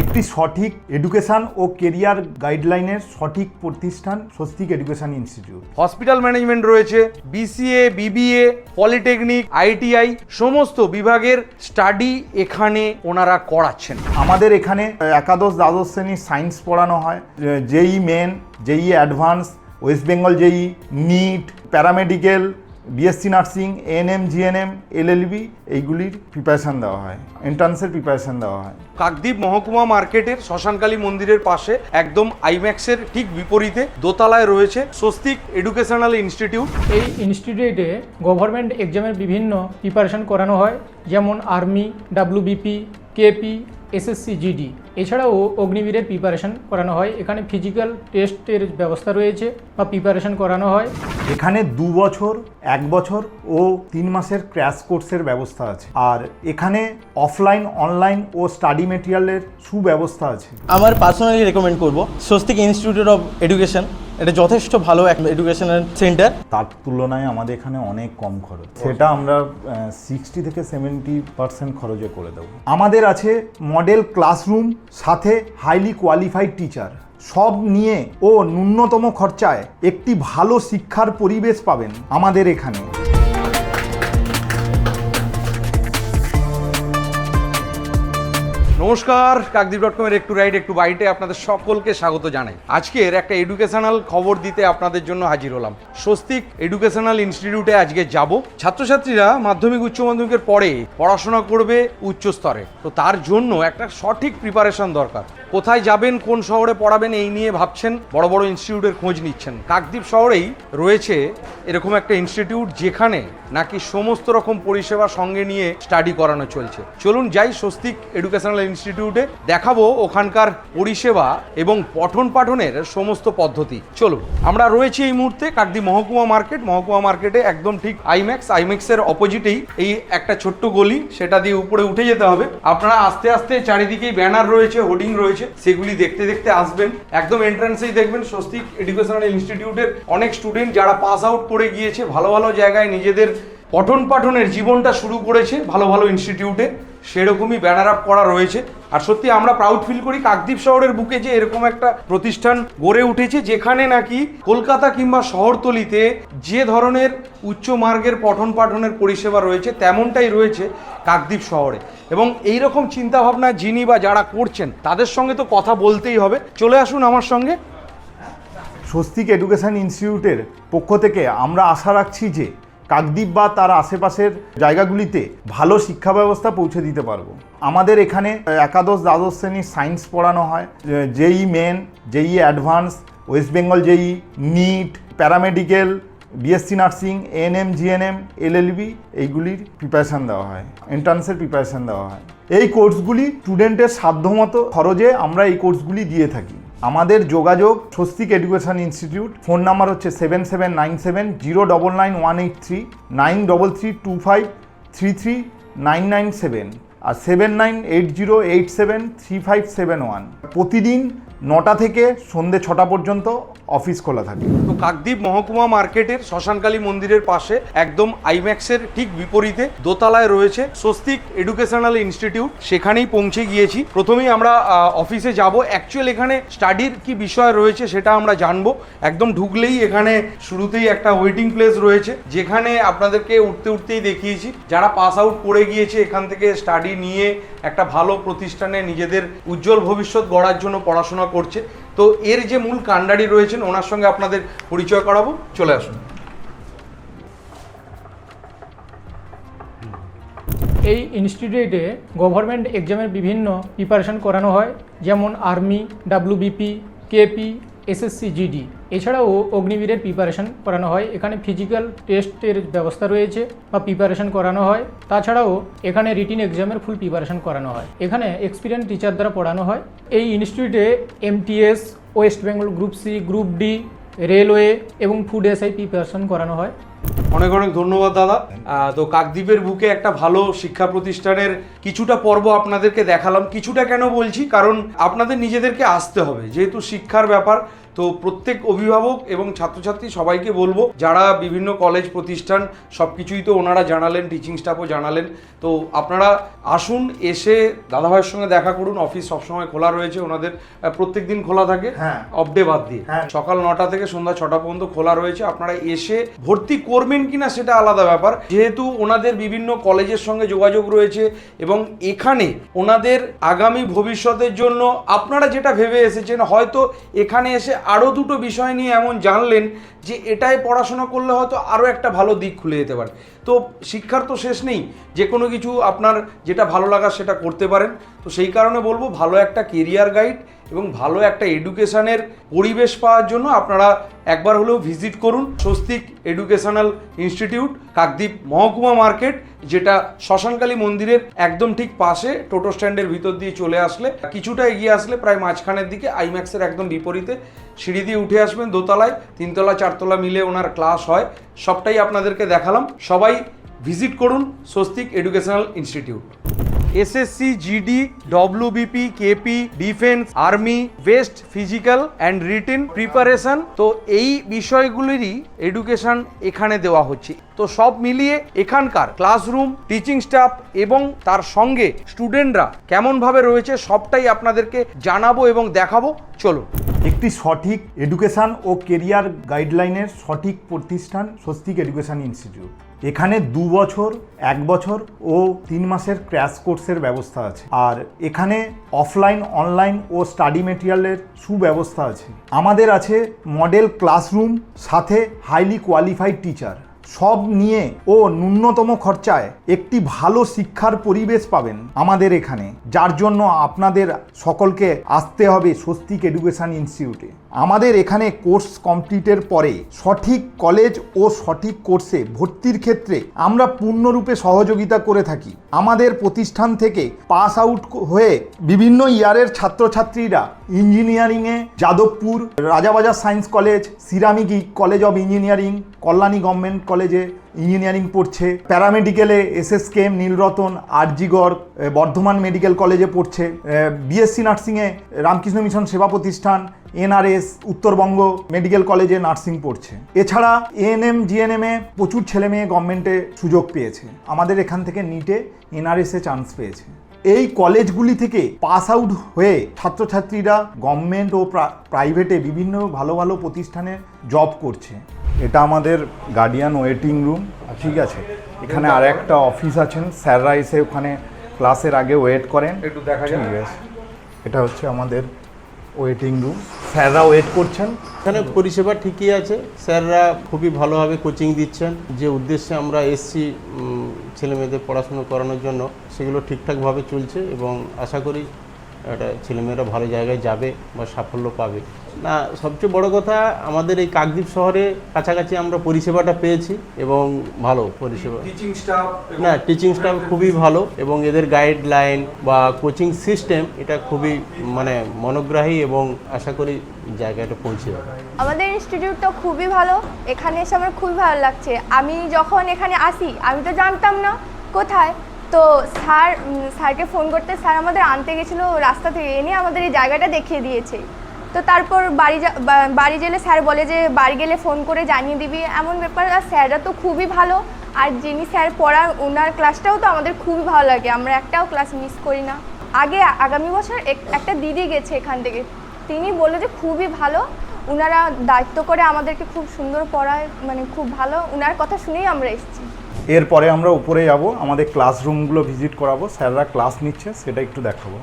একটি সঠিক এডুকেশন ও কেরিয়ার গাইডলাইনের সঠিক প্রতিষ্ঠান Swastik education institute hospital management রয়েছে বিসিএ বিবিএ পলিটেকনিক আইটিআই সমস্ত বিভাগের স্টাডি এখানে ওনারা করাচ্ছেন। আমাদের এখানে একাদশ দ্বাদশ শ্রেণির সায়েন্স পড়ানো হয় JEE Main JEE Advance West Bengal JEE NEET paramedical BSc nursing ANM GNM LLB এইগুলির প্রিপারেশান দেওয়া হয়। এন্ট্রান্সের প্রিপারেশান দেওয়া হয়। কাকদ্বীপ মহকুমা মার্কেটের শ্মশানকালী মন্দিরের পাশে একদম আইম্যাক্সের ঠিক বিপরীতে দোতলায় রয়েছে স্বস্তিক এডুকেশনাল ইনস্টিটিউট। এই ইনস্টিটিউটে গভর্নমেন্ট এক্সামের বিভিন্ন প্রিপারেশন করানো হয় যেমন army WBP KP SSC GD এছাড়াও অগ্নিবীরের প্রিপারেশন করানো হয়। এখানে ফিজিক্যাল টেস্টের ব্যবস্থা রয়েছে বা প্রিপারেশন করানো হয়। এখানে দু বছর এক বছর ও তিন মাসের ক্র্যাশ কোর্সের ব্যবস্থা আছে। আর এখানে অফলাইন অনলাইন ও স্টাডি মেটেরিয়ালের সুব্যবস্থা আছে। আমার পার্সোনালি রেকমেন্ড করব স্বস্তিক ইনস্টিটিউট অফ এডুকেশন এটা যথেষ্ট ভালো এক এডুকেশনাল সেন্টার তার তুলনায় আমাদের এখানে অনেক কম খরচ। সেটা আমরা সিক্সটি থেকে সেভেন্টি পার্সেন্ট খরচে করে দেবো। আমাদের আছে মডেল ক্লাসরুম সাথে হাইলি কোয়ালিফাইড টিচার সব নিয়ে ও ন্যূনতম খরচায় একটি ভালো শিক্ষার পরিবেশ পাবেন আমাদের এখানে। নমস্কার কাকদ্বীপ ডট কমের একটু রাইড একটু বাইটে আপনাদের সকলকে স্বাগত জানাই। আজকের একটা এডুকেশনাল খবর দিতে আপনাদের জন্য হাজির হলাম। স্বস্তিক এডুকেশনাল ইনস্টিটিউটে আজকে যাব। ছাত্রছাত্রীরা মাধ্যমিক, উচ্চ মাধ্যমিকের পরে পড়াশোনা করবে উচ্চ স্তরে। তো তার জন্য একটা সঠিক প্রিপারেশন দরকার। কোথায় যাবেন, কোন শহরে পড়াবেন, এই নিয়ে ভাবছেন বড় বড় ইনস্টিটিউটের খোঁজ নিচ্ছেন। কাকদ্বীপ শহরেই রয়েছে এরকম একটা ইনস্টিটিউট যেখানে নাকি সমস্ত রকম পরিষেবা সঙ্গে নিয়ে স্টাডি করানো চলছে। চলুন যাই স্বস্তিক এডুকেশনাল ইনস্টিটিউটে দেখাবো ওখানকার পরিষেবা এবং পঠন পাঠনের সমস্ত পদ্ধতি। চলুন, আমরা রয়েছি এই মুহূর্তে কাকদ্বীপ মহকুমা মার্কেট। মহকুমা মার্কেটে একদম ঠিক আইম্যাক্স। আইম্যাক্সের অপোজিটেই এই একটা ছোট্ট গলি, সেটা দিয়ে উপরে উঠে যেতে হবে। আপনারা আস্তে আস্তে চারিদিকেই ব্যানার রয়েছে, হোর্ডিং রয়েছে, সেগুলি দেখতে দেখতে আসবেন। একদম এন্ট্রান্সেই দেখবেন স্বস্তিক এডুকেশনাল ইনস্টিটিউটের অনেক স্টুডেন্ট যারা পাস আউট করে গিয়েছে, ভালো ভালো জায়গায় নিজেদের পঠন পাঠনের জীবনটা শুরু করেছে ভালো ভালো ইনস্টিটিউটে সেরকমই ব্যানার আপ করা রয়েছে। আর সত্যি আমরা প্রাউড ফিল করি কাকদ্বীপ শহরের বুকে যে এরকম একটা প্রতিষ্ঠান গড়ে উঠেছে, যেখানে নাকি কলকাতা কিংবা শহরতলিতে যে ধরনের উচ্চ মার্গের পঠন পাঠনের পরিষেবা রয়েছে, তেমনটাই রয়েছে কাকদ্বীপ শহরে। এবং এই রকম চিন্তাভাবনা যিনি বা যারা করছেন, তাদের সঙ্গে তো কথা বলতেই হবে। চলে আসুন আমার সঙ্গে। স্বস্তিক এডুকেশন ইনস্টিটিউটের পক্ষ থেকে আমরা আশা রাখছি যে কাকদ্বীপ বা তার আশেপাশের জায়গাগুলিতে ভালো শিক্ষা ব্যবস্থা পৌঁছে দিতে পারব। আমাদের এখানে একাদশ দ্বাদশ শ্রেণির সায়েন্স পড়ানো হয়, JEE Main, JEE Advance, West Bengal JEE NEET, paramedical, BSc nursing, ANM, GNM, LLB এইগুলির প্রিপারেশান দেওয়া হয় এন্ট্রান্সের প্রিপারেশান দেওয়া হয়। এই কোর্সগুলি স্টুডেন্টের সাধ্যমতো খরচে আমরা এই কোর্সগুলি দিয়ে থাকি। আমাদের যোগাযোগ, Swastik education institute, phone number হচ্ছে seven seven nine seven zero double nine one eight three, nine double three two five three three nine nine seven আর seven nine eight zero eight seven three five seven one. প্রতিদিন নটা থেকে সন্ধে ছটা পর্যন্ত office খোলা থাকে। তো কাকদ্বীপ মহকুমা মার্কেটের শ্মশানকালী মন্দিরের পাশে একদম আইম্যাক্সের ঠিক বিপরীতে দোতলায় রয়েছে স্বস্তিক এডুকেশনাল ইনস্টিটিউট। সেখানেই পৌঁছে গিয়েছি। প্রথমেই আমরা অফিসে যাব। অ্যাকচুয়াল এখানে স্টাডির কি বিষয় রয়েছে সেটা আমরা জানব। একদম ঢুকলেই এখানে শুরুতেই একটা ওয়েটিং প্লেস রয়েছে, যেখানে আপনাদেরকে উঠতে উঠতেই দেখিয়েছি। যারা পাস আউট করে গিয়েছে, এখান থেকে স্টাডি নিয়ে একটা ভালো প্রতিষ্ঠানে নিজেদের উজ্জ্বল ভবিষ্যৎ গড়ার জন্য পড়াশোনা করছে। তো এর যে মূল কাণ্ডারি রয়েছেন, ওনার সঙ্গে আপনাদের পরিচয় করাবো। চলে আসুন। এই ইনস্টিটিউটে গভর্নমেন্ট এক্সামের বিভিন্ন প্রিপারেশন করানো হয়, যেমন army, WBP, KP SSC GD. এছাড়াও অগ্নিবীরের প্রিপারেশন করানো হয়। এখানে ফিজিক্যাল টেস্টের ব্যবস্থা রয়েছে বা প্রিপারেশন করানো হয়। তাছাড়াও এখানে রিটিন এক্সামের ফুল প্রিপারেশন করানো হয়। এখানে এক্সপিরিয়েন্স টিচার দ্বারা পড়ানো হয়। এই ইনস্টিটিউটে MTS West Bengal group C group D railway এবং ফুড এসআই প্রিপারেশন করানো হয়। অনেক অনেক ধন্যবাদ দাদা। তো কাকদ্বীপের বুকে একটা ভালো শিক্ষা প্রতিষ্ঠানের কিছুটা পর্ব আপনাদেরকে দেখালাম। কিছুটা কেন বলছি? কারণ আপনাদের নিজেদেরকে আসতে হবে। যেহেতু শিক্ষার ব্যাপার তো প্রত্যেক অভিভাবক এবং ছাত্রছাত্রী সবাইকে বলব যারা বিভিন্ন কলেজ প্রতিষ্ঠান সব কিছুই তো ওনারা জানালেন টিচিং স্টাফও জানালেন তো আপনারা আসুন এসে দাদাভাইয়ের সঙ্গে দেখা করুন। অফিস সবসময় খোলা রয়েছে ওনাদের। প্রত্যেক দিন খোলা থাকে। হ্যাঁ। অফ ডে বাদ দিয়ে। হ্যাঁ। সকাল নটা থেকে সন্ধ্যা ছটা পর্যন্ত খোলা রয়েছে। আপনারা এসে ভর্তি করবেন কিনা সেটা আলাদা ব্যাপার। যেহেতু ওনাদের বিভিন্ন কলেজের সঙ্গে যোগাযোগ রয়েছে এবং এখানে ওনাদের আগামী ভবিষ্যতের জন্য আপনারা যেটা ভেবে এসেছেন, হয়তো এখানে এসে আরও দুটো বিষয় নিয়ে এমন জানলেন যে এটাই পড়াশোনা করলে হয়তো আরও একটা ভালো দিক খুলে যেতে পারে। তো শিক্ষার তো শেষ নেই, যে কোনো কিছু আপনার যেটা ভালো লাগা সেটা করতে পারেন। তো সেই কারণে বলব, ভালো একটা কেরিয়ার গাইড এবং ভালো একটা এডুকেশানের পরিবেশ পাওয়ার জন্য আপনারা একবার হলেও ভিজিট করুন স্বস্তিক এডুকেশনাল ইনস্টিটিউট কাকদ্বীপ মহকুমা মার্কেট যেটা শ্মশানকালী মন্দিরের একদম ঠিক পাশে টোটো স্ট্যান্ডের ভিতর দিয়ে চলে আসলে, কিছুটা এগিয়ে আসলে প্রায় মাঝখানের দিকে আইম্যাক্সের একদম বিপরীতে। সিঁড়ি দিয়ে উঠে আসবেন দোতলায়, তিনতলা, চারতলা মিলে ওনার ক্লাস হয়। সবটাই আপনাদেরকে দেখালাম। সবাই ভিজিট করুন Swastik educational institute. SSC, GD WBP KP defence, army, west, physical and written preparation. তো এই বিষয়গুলিরই এডুকেশন এখানে দেওয়া হচ্ছে। তো সব মিলিয়ে এখানকার ক্লাসরুম, টিচিং স্টাফ এবং তার সঙ্গে স্টুডেন্টরা কেমনভাবে রয়েছে সবটাই আপনাদেরকে জানাব এবং দেখাবো। চলুন। একটি সঠিক এডুকেশন ও কেরিয়ার গাইডলাইনের সঠিক প্রতিষ্ঠান স্বস্তিক এডুকেশন ইনস্টিটিউট। এখানে দু বছর, এক বছর ও তিন মাসের ক্র্যাশ কোর্সের ব্যবস্থা আছে। আর এখানে অফলাইন অনলাইন ও স্টাডি মেটেরিয়ালের সুব্যবস্থা আছে। আমাদের আছে মডেল ক্লাসরুম সাথে হাইলি কোয়ালিফাইড টিচার সব নিয়ে ও ন্যূনতম খরচায় একটি ভালো শিক্ষার পরিবেশ পাবেন আমাদের এখানে, যার জন্য আপনাদের সকলকে আসতে হবে স্বস্তিক এডুকেশন ইনস্টিটিউটে আমাদের এখানে কোর্স কমপ্লিটের পরে সঠিক কলেজ ও সঠিক কোর্সে ভর্তির ক্ষেত্রে আমরা পূর্ণরূপে সহযোগিতা করে থাকি। আমাদের প্রতিষ্ঠান থেকে পাস আউট হয়ে বিভিন্ন ইয়ারের ছাত্রছাত্রীরা ইঞ্জিনিয়ারিংয়ে Jadavpur, Rajabazar science college, ceramic college of engineering, Kalyani government কলেজে ইঞ্জিনিয়ারিং পড়ছে, প্যারামেডিকেলে S S KM, Nilratan, RG Kar Bardhaman medical কলেজে পড়ছে BSc নার্সিংয়ে Ramakrishna Mission Seva Pratishthan NRS Uttarbanga medical কলেজে নার্সিং পড়ছে। এছাড়া এএনএম জিএনএমে প্রচুর ছেলে মেয়ে গভর্নমেন্টে সুযোগ পেয়েছে। আমাদের এখান থেকে নিটে এনআরএসে চান্স পেয়েছে। এই কলেজগুলি থেকে পাস আউট হয়ে ছাত্রছাত্রীরা গভর্নমেন্ট ও প্রা- প্রাইভেটে বিভিন্ন ভালো ভালো প্রতিষ্ঠানে জব করছে। এটা আমাদের গার্ডিয়ান ওয়েটিং রুম ঠিক আছে? এখানে আর একটা অফিস আছেন স্যাররা এসে ওখানে ক্লাসের আগে ওয়েট করেন। একটু দেখা আছে। এটা হচ্ছে আমাদের ওয়েটিং রুম স্যাররা ওয়েট করছেন। এখানে পরিষেবা ঠিকই আছে। স্যাররা খুবই ভালোভাবে কোচিং দিচ্ছেন। যে উদ্দেশ্যে আমরা এসছি ছেলে মেয়েদের পড়াশুনো করানোর জন্য সেগুলো ঠিকঠাকভাবে চলছে এবং আশা করি এটা ছেলেমেয়েরা ভালো জায়গায় যাবে বা সাফল্য পাবে। না সবচেয়ে বড় কথা আমাদের এই কাকদ্বীপ শহরে কাছাকাছি আমরা পরিষেবাটা পেয়েছি এবং ভালো পরিষেবা। টিচিং স্টাফ না টিচিং স্টাফ খুবই ভালো এবং এদের গাইডলাইন বা কোচিং সিস্টেম এটা খুবই মানে মনোগ্রাহী এবং আশা করি জায়গাটা পৌঁছে যাবে। আমাদের ইনস্টিটিউটটা খুবই ভালো এখানে এসে আমার খুবই ভালো লাগছে। আমি যখন এখানে আসি আমি তো জানতাম না কোথায়। তো স্যার স্যারকে ফোন করতে স্যার আমাদের আনতে গেছিল রাস্তা থেকে। এনে আমাদের এই জায়গাটা দেখিয়ে দিয়েছে। তো তারপর বাড়ি যা- বাড়ি গেলে স্যার বলে যে, বাড়ি গেলে ফোন করে জানিয়ে দিবি। এমন ব্যাপার। আর স্যাররা তো খুবই ভালো। আর যিনি স্যার পড়ান ওনার ক্লাসটাও তো আমাদের খুবই ভালো লাগে। আমরা একটাও ক্লাস মিস করি না। আগে আগামী বছর এক- একটা দিদি গেছে এখান থেকে। তিনি বলল যে, খুবই ভালো। ওনারা দায়িত্ব করে আমাদেরকে খুব সুন্দর পড়ায় মানে খুব ভালো। ওনার কথা শুনেই আমরা এসেছি। এরপরে আমরা উপরে যাব আমাদের ক্লাসরুমগুলো ভিজিট করাবো স্যাররা ক্লাস নিচ্ছে সেটা একটু দেখাবো।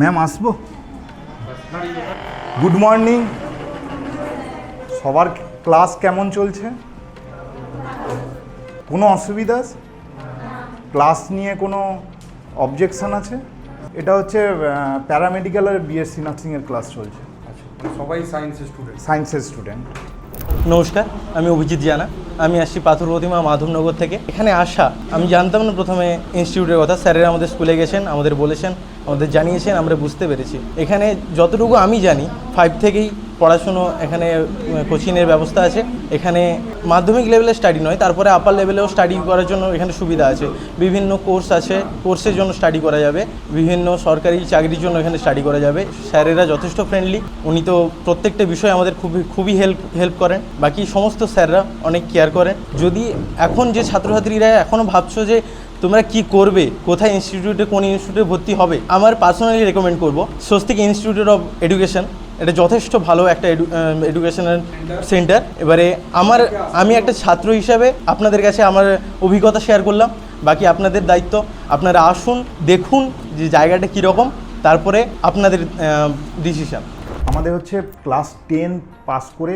ম্যাম আসব? গুড মর্নিং সবার ক্লাস কেমন চলছে? কোনো অসুবিধা আছে? ক্লাস নিয়ে কোনো অবজেকশন আছে? এটা হচ্ছে প্যারামেডিক্যাল আর বিএসসি নার্সিংয়ের ক্লাস চলছে। সবাই সায়েন্সের স্টুডেন্ট সায়েন্সের স্টুডেন্ট নমস্কার, আমি অভিজিৎ জানা। আমি আসছি পাথর প্রতিমা মাধবনগর থেকে। এখানে আসা, আমি জানতাম না প্রথমে ইনস্টিটিউটের কথা। স্যারেরা আমাদের স্কুলে গেছেন, আমাদের বলেছেন, আমাদের জানিয়েছেন, আমরা বুঝতে পেরেছি। এখানে যতটুকু আমি জানি ফাইভ থেকেই পড়াশুনো এখানে কোচিংয়ের ব্যবস্থা আছে। এখানে মাধ্যমিক লেভেলে স্টাডি নয়, তারপরে আপার লেভেলেও স্টাডি করার জন্য এখানে সুবিধা আছে। বিভিন্ন কোর্স আছে কোর্সের জন্য স্টাডি করা যাবে। বিভিন্ন সরকারি চাকরির জন্য এখানে স্টাডি করা যাবে। স্যারেরা যথেষ্ট ফ্রেন্ডলি উনি তো প্রত্যেকটা বিষয়ে আমাদের খুবই খুবই হেল্প হেল্প করেন। বাকি সমস্ত স্যাররা অনেক কেয়ার করেন। যদি এখন যে ছাত্রছাত্রীরা এখনও ভাবছ যে তোমরা কি করবে, কোথায় ইনস্টিটিউটে কোন ইনস্টিটিউটে ভর্তি হবে, আমার পার্সোনালি রেকমেন্ড করব স্বস্তিক ইনস্টিটিউট অফ এডুকেশন এটা যথেষ্ট ভালো একটা এডুকেশনাল সেন্টার এবারে আমার, আমি একটা ছাত্র হিসাবে আপনাদের কাছে আমার অভিজ্ঞতা শেয়ার করলাম। বাকি আপনাদের দায়িত্ব, আপনারা আসুন, দেখুন যে জায়গাটা কীরকম, তারপরে আপনাদের ডিসিশান আমাদের হচ্ছে ক্লাস টেন পাস করে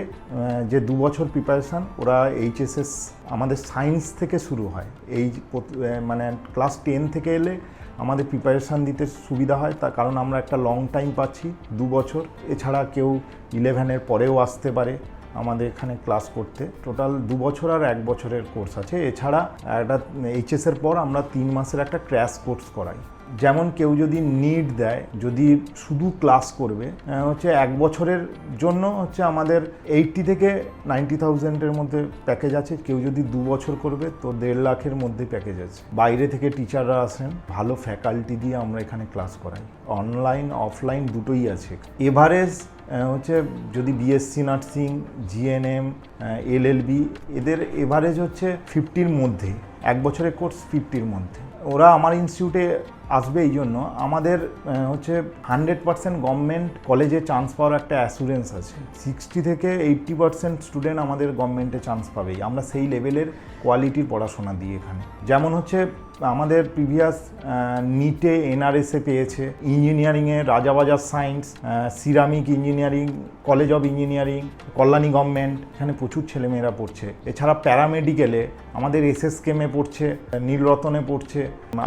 যে দু বছর প্রিপারেশান ওরা এইচএসএস আমাদের সায়েন্স থেকে শুরু হয়। এই মানে ক্লাস টেন থেকে এলে আমাদের প্রিপারেশান দিতে সুবিধা হয়, তার কারণ আমরা একটা লং টাইম পাচ্ছি, দু বছর। এছাড়া কেউ ইলেভেনের পরেও আসতে পারে আমাদের এখানে ক্লাস করতে। টোটাল দু বছর আর এক বছরের কোর্স আছে। এছাড়া একটা এইচএসের পর আমরা তিন মাসের একটা ক্র্যাশ কোর্স করাই। যেমন কেউ যদি নিড দেয়, যদি শুধু ক্লাস করবে হচ্ছে এক বছরের জন্য হচ্ছে আমাদের এইটটি থেকে নাইনটি থাউজেন্ডের মধ্যে প্যাকেজ আছে। কেউ যদি দু বছর করবে, তো দেড় লাখের মধ্যে প্যাকেজ আছে। বাইরে থেকে টিচাররা আসেন, ভালো ফ্যাকাল্টি দিয়ে আমরা এখানে ক্লাস করাই। অনলাইন অফলাইন দুটোই আছে। এভারেজ হচ্ছে যদি বিএসসি নার্সিং জিএনএম এলএলবি এদের এভারেজ হচ্ছে ফিফটির মধ্যে। এক বছরের কোর্স ফিফটির মধ্যে। ওরা আমার ইনস্টিটিউটে আসবে এই জন্য। আমাদের হচ্ছে হান্ড্রেড পার্সেন্ট গভর্নমেন্ট কলেজে চান্স পাওয়ার একটা অ্যাসুরেন্স আছে। সিক্সটি থেকে এইট্টি পার্সেন্ট স্টুডেন্ট আমাদের গভর্নমেন্টে চান্স পাবেই। আমরা সেই লেভেলের কোয়ালিটির পড়াশোনা দিই এখানে। যেমন হচ্ছে আমাদের প্রিভিয়াস নিটে এনআরএসে পেয়েছে। ইঞ্জিনিয়ারিংয়ে Rajabazar science ceramic engineering college of engineering Kalyani government এখানে প্রচুর ছেলেমেয়েরা পড়ছে। এছাড়া প্যারামেডিক্যালে আমাদের এসএসকেমে পড়ছে, নীলরতনে পড়ছে,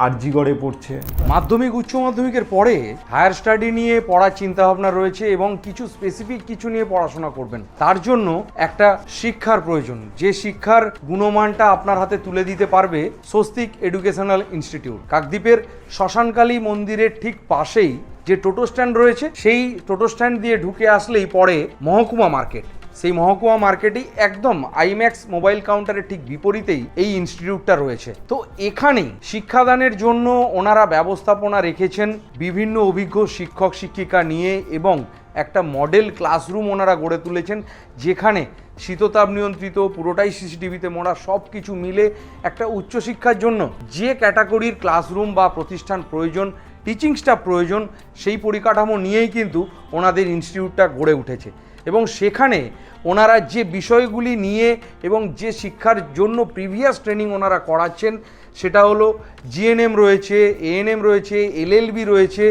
আরজিগড়ে পড়ছে। মাধ্যমিক, উচ্চ মাধ্যমিকের পরে হায়ার স্টাডি নিয়ে পড়ার চিন্তা ভাবনা রয়েছে এবং কিছু স্পেসিফিক কিছু নিয়ে পড়াশোনা করবেন। তার জন্য একটা শিক্ষার প্রয়োজন। যে শিক্ষার গুণমানটা আপনার হাতে তুলে দিতে পারবে স্বস্তিক এডুকেশনাল ইনস্টিটিউট কাকদ্বীপের শ্মশানকালী মন্দিরের ঠিক পাশেই যে টোটো স্ট্যান্ড রয়েছে, সেই টোটো স্ট্যান্ড দিয়ে ঢুকে আসলেই পড়ে মহকুমা মার্কেট। সেই মহকুমা মার্কেটেই একদম আইম্যাক্স মোবাইল কাউন্টারের ঠিক বিপরীতেই এই ইনস্টিটিউটটা রয়েছে। তো এখানেই শিক্ষাদানের জন্য ওনারা ব্যবস্থাপনা রেখেছেন বিভিন্ন অভিজ্ঞ শিক্ষক, শিক্ষিকা নিয়ে এবং একটা মডেল ক্লাসরুম ওনারা গড়ে তুলেছেন, যেখানে শীততাপ নিয়ন্ত্রিত, পুরোটাই সিসিটিভিতে মোড়া সব কিছু মিলে একটা উচ্চশিক্ষার জন্য যে ক্যাটাগরির ক্লাসরুম বা প্রতিষ্ঠান প্রয়োজন, টিচিং স্টাফ প্রয়োজন, সেই পরিকাঠামো নিয়েই কিন্তু ওনাদের ইনস্টিটিউটটা গড়ে উঠেছে। এবং সেখানে ওনারা যে বিষয়গুলি নিয়ে এবং যে শিক্ষার জন্য প্রিভিয়াস ট্রেনিং ওনারা করাচ্ছেন, সেটা হলো জিএনএম রয়েছে এএনএম রয়েছে এলএলবি রয়েছে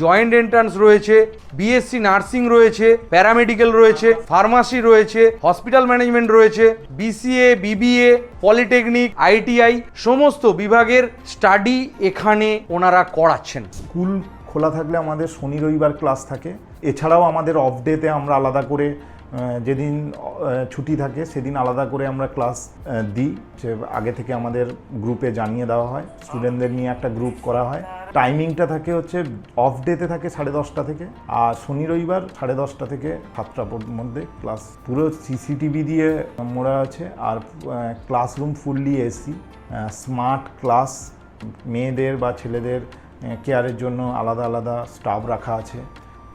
জয়েন্ট এন্ট্রান্স রয়েছে বিএসসি নার্সিং রয়েছে প্যারামেডিক্যাল রয়েছে ফার্মাসি রয়েছে হসপিটাল ম্যানেজমেন্ট রয়েছে বিসিএ বিবিএ পলিটেকনিক আইটিআই সমস্ত বিভাগের স্টাডি এখানে ওনারা করাচ্ছেন। স্কুল খোলা থাকলে আমাদের শনি রবিবার ক্লাস থাকে। এছাড়াও আমাদের অফ ডেতে আমরা আলাদা করে যেদিন ছুটি থাকে সেদিন আলাদা করে আমরা ক্লাস দিই, যে আগে থেকে আমাদের গ্রুপে জানিয়ে দেওয়া হয় স্টুডেন্টদের নিয়ে একটা গ্রুপ করা হয়। টাইমিংটা থাকে হচ্ছে অফ ডেতে থাকে সাড়ে দশটা থেকে, আর শনি রবিবার সাড়ে দশটা থেকে সাতটার মধ্যে ক্লাস। পুরো সিসিটিভি দিয়ে মোড়া আছে, আর classroom fully AC smart class মেয়েদের বা ছেলেদের কেয়ারের জন্য আলাদা আলাদা স্টাফ রাখা আছে।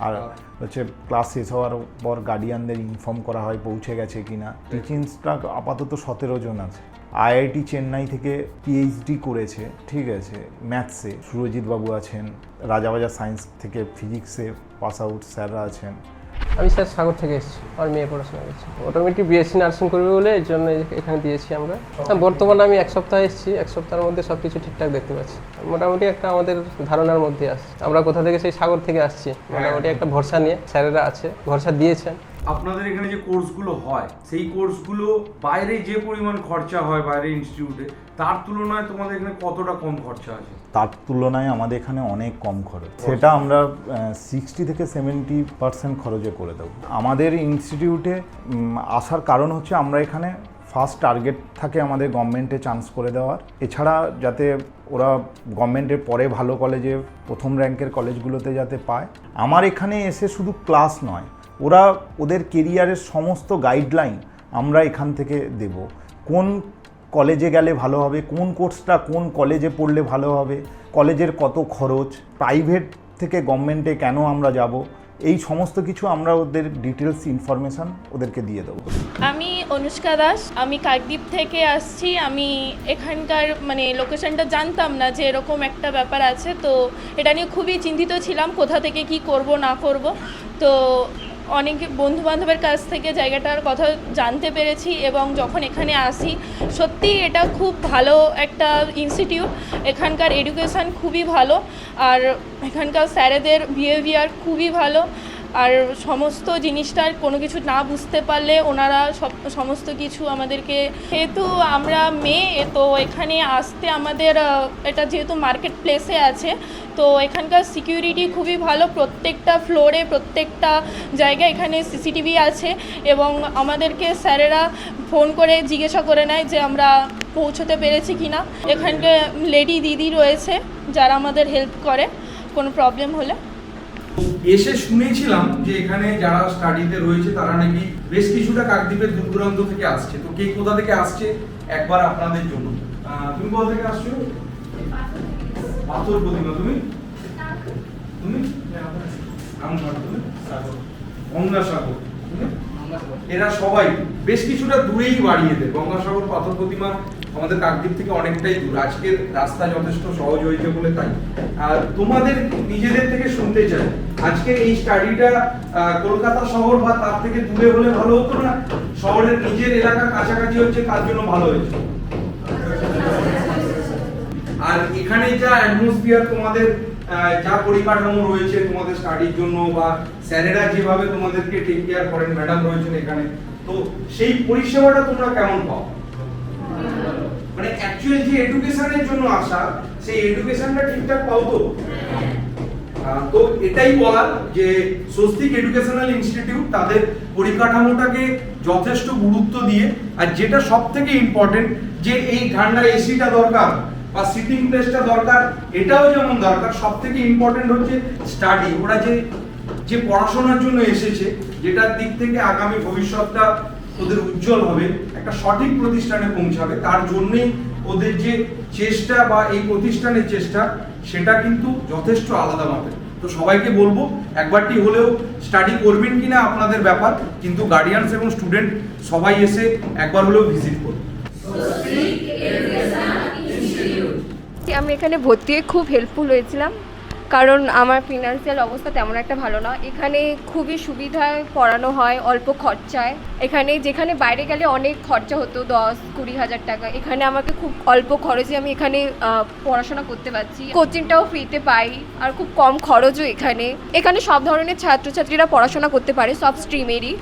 আর হচ্ছে ক্লাস শেষ হওয়ার পর গার্ডিয়ানদের ইনফর্ম করা হয় পৌঁছে গেছে কি না টিচিং স্টাফ আপাতত সতেরো জন আছে। আইআইটি চেন্নাই থেকে পিএইচডি করেছে ঠিক আছে ম্যাথসে সুরজিৎ বাবু আছেন রাজাবাজার সায়েন্স থেকে ফিজিক্সে পাস আউট স্যাররা আছেন। আমি স্যার সাগর থেকে এসেছি আমার মেয়ে পড়াশোনা করছে। অটোমেটিক বিএসসি নার্সিং করবে বলে এর জন্য এখানে দিয়েছি আমরা। হ্যাঁ, বর্তমানে আমি এক সপ্তাহ এসেছি এক সপ্তাহের মধ্যে সব কিছু ঠিকঠাক দেখতে পাচ্ছি। মোটামুটি একটা আমাদের ধারণার মধ্যে আসছে আমরা কোথা থেকে সেই সাগর থেকে আসছি মোটামুটি একটা ভরসা নিয়ে স্যারেরা আছে ভরসা দিয়েছেন। আপনাদের এখানে যে কোর্সগুলো হয় সেই কোর্সগুলো বাইরে যে পরিমাণ খরচা হয় বাইরে ইনস্টিটিউটে তার তুলনায় তোমাদের এখানে কতটা কম খরচা আছে? তার তুলনায় আমাদের এখানে অনেক কম খরচ। সেটা আমরা সিক্সটি থেকে সেভেন্টি পার্সেন্ট খরচে করে দেবো। আমাদের ইনস্টিটিউটে আসার কারণ হচ্ছে আমরা এখানে ফার্স্ট টার্গেট থাকে আমাদের গভর্নমেন্টে চান্স করে দেওয়ার। এছাড়া যাতে ওরা গভর্নমেন্টের পরে ভালো কলেজে প্রথম র্যাঙ্কের কলেজগুলোতে যাতে পায়। আমার এখানে এসে শুধু ক্লাস নয় ওরা ওদের কেরিয়ারের সমস্ত গাইডলাইন আমরা এখান থেকে দেব। কোন কলেজে গেলে ভালো হবে, কোন কোর্সটা কোন কলেজে পড়লে ভালো হবে, কলেজের কত খরচ, প্রাইভেট থেকে গভর্নমেন্টে কেন আমরা যাব, এই সমস্ত কিছু আমরা ওদের ডিটেলস, ইনফরমেশান ওদেরকে দিয়ে দেবো। আমি অনুষ্কা দাস, আমি কাকদ্বীপ থেকে আসছি, আমি এখানকার মানে লোকেশনটা জানতাম না যে এরকম একটা ব্যাপার আছে, তো এটা নিয়ে খুবই চিন্তিত ছিলাম, কোথা থেকে কি করব, না করব, তো অনেক বন্ধু বান্ধবের কাছ থেকে জায়গাটার কথা জানতে পেরেছি এবং যখন এখানে আসি সত্যি এটা খুব ভালো একটা ইনস্টিটিউট এখানকার এডুকেশান খুবই ভালো, আর এখানকার স্যারেদের বিহেভিয়ার খুবই ভালো। আর সমস্ত জিনিসটার কোনো কিছু না বুঝতে পারলে ওনারা সব, সমস্ত কিছু আমাদেরকে, যেহেতু আমরা মেয়ে, তো এখানে আসতে আমাদের এটা যেহেতু মার্কেট প্লেসে আছে, তো এখানকার সিকিউরিটি খুবই ভালো। প্রত্যেকটা ফ্লোরে প্রত্যেকটা জায়গায় এখানে সিসিটিভি আছে এবং আমাদেরকে স্যারেরা ফোন করে জিজ্ঞাসা করে নেয় যে আমরা পৌঁছতে পেরেছি কি না এখানকার লেডি দিদি রয়েছে, যারা আমাদের হেল্প করে, কোনো প্রবলেম হলে। এসে শুনেছিলাম যে এখানে যারা স্টাডিতে রয়েছে, তারা নাকি বেশ কিছুটা কাকদ্বীপের দূর দূরান্ত থেকে আসছে। তো কে কোথা থেকে আসছে? একবার আপনাদের জন্য। তুমি কোথা থেকে আসছো? পাথর প্রতিমা, তুমি? তুমি? রামঘাট সাগর। গঙ্গাসাগর। তুমি? এরা সবাই বেশ কিছুটা দূরেই বাড়িয়ে এদের গঙ্গাসাগর পাথর প্রতিমা আমাদের কাকদ্বীপ থেকে অনেকটাই দূর। আজকের রাস্তা যথেষ্ট সহজ হয়েছে বলে তাই। আর তোমাদের নিজেদের থেকে শুনতে চাই। আজকে এই স্টাডিটা কলকাতা শহর বা তার থেকে দূরে হলে ভালো হতো না? শহরের নিজের এলাকা কাছাকাছি হচ্ছে, তার জন্য ভালো হয়েছে। আর এখানে যা অ্যাটমসফিয়ার তোমাদের যা পরিকাঠামো রয়েছে তোমাদের স্টাডির জন্য বা স্যারেরা যেভাবে তোমাদেরকে টেক কেয়ার করেন ম্যাডাম রয়েছেন এখানে, তো সেই পরিষেবাটা তোমরা কেমন পাও? মানে অ্যাকচুয়ালি যে এডুকেশনের জন্য আসা, সেই এডুকেশনটা ঠিকঠাক পাও তো? তো এটাই বলার যে স্বস্তিক এডুকেশনাল ইনস্টিটিউট তাদের পরিকাঠামোটাকে যথেষ্ট গুরুত্ব দিয়ে, আর যেটা সব থেকে ইম্পর্টেন্ট যে এই ঠান্ডা এসিটা দরকার বা সিটিং প্লেসটা দরকার, এটাও যেমন দরকার সব থেকে ইম্পর্টেন্ট হচ্ছে স্টাডি ওরা যে যে পড়াশোনার জন্য এসেছে, যেটার দিক থেকে আগামী ভবিষ্যৎটা ওদের উজ্জ্বল হবে, একটা সঠিক প্রতিষ্ঠানে পৌঁছাবে, তার জন্যই ওদের যে চেষ্টা বা এই প্রতিষ্ঠানের চেষ্টা, সেটা কিন্তু যথেষ্ট আলাদা মাপের। তো সবাইকে বলব, একবারটি হলেও স্টাডি করবেন কিনা আপনাদের ব্যাপার, কিন্তু গার্ডিয়ানস এবং স্টুডেন্ট সবাই এসে একবার হলেও ভিজিট করুন। আমি এখানে ভর্তি হয়ে খুব হেল্পফুল হয়েছিলাম। কারণ আমার ফিনান্সিয়াল অবস্থা তেমন একটা ভালো না। এখানে খুবই সুবিধায় পড়ানো হয় অল্প খরচায়। এখানে যেখানে বাইরে গেলে অনেক খরচা হতো, দশ, কুড়ি হাজার টাকা। এখানে আমাকে খুব অল্প খরচে আমি এখানে পড়াশোনা করতে পারছি। কোচিংটাও ফ্রিতে পাই, আর খুব কম খরচও এখানে। এখানে সব ধরনের ছাত্রছাত্রীরা পড়াশোনা করতে পারে, সব স্ট্রিমেরই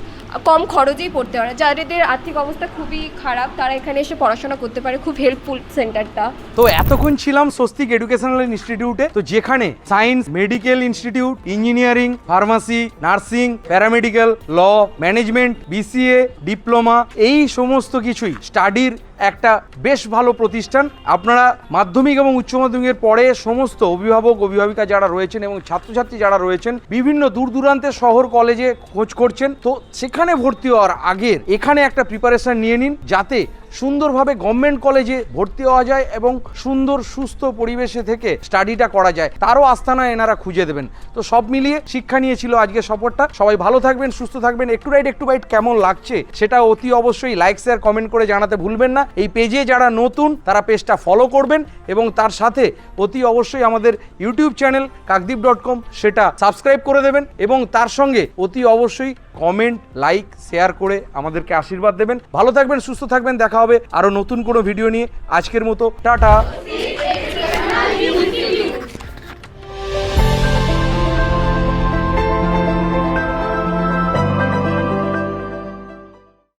কম খরচেই পড়তে পারে। যাদের আর্থিক অবস্থা খুবই খারাপ, তারা এখানে এসে পড়াশোনা করতে পারে খুব হেল্পফুল সেন্টারটা তো এতক্ষণ ছিলাম স্বস্তিক এডুকেশনাল ইনস্টিটিউটে তো যেখানে science medical institute engineering pharmacy nursing paramedical law management BCA diploma এই সমস্ত কিছুই স্টাডির একটা বেশ ভালো প্রতিষ্ঠান। আপনারা মাধ্যমিক এবং উচ্চ মাধ্যমিকের পরে সমস্ত অভিভাবক, অভিভাবিকা যারা রয়েছেন এবং ছাত্রছাত্রী যারা রয়েছেন, বিভিন্ন দূর দূরান্তের শহর, কলেজে খোঁজ করছেন। তো সেখানে ভর্তি হওয়ার আগের এখানে একটা প্রিপারেশন নিয়ে নিন যাতে সুন্দরভাবে গভর্নমেন্ট কলেজে ভর্তি হওয়া যায় এবং সুন্দর, সুস্থ পরিবেশে থেকে স্টাডিটা করা যায়। তারও আস্থানা এনারা খুঁজে দেবেন। তো সব মিলিয়ে শিক্ষা নিয়েছিল আজকে সফরটা। সবাই ভালো থাকবেন, সুস্থ থাকবেন। একটু রাইট একটু বাইট কেমন লাগছে সেটা অতি অবশ্যই লাইক শেয়ার কমেন্ট করে জানাতে ভুলবেন না। এই পেজে যারা নতুন, তারা পেজটা ফলো করবেন এবং তার সাথে অতি অবশ্যই আমাদের YouTube channel Kakdwip dot com সেটা সাবস্ক্রাইব করে দেবেন এবং তার সঙ্গে অতি অবশ্যই কমেন্ট, লাইক, শেয়ার করে আমাদেরকে আশীর্বাদ দেবেন। ভালো থাকবেন, সুস্থ থাকবেন, দেখা হবে আরও নতুন কোনো ভিডিও নিয়ে। আজকের মতো, টাটা।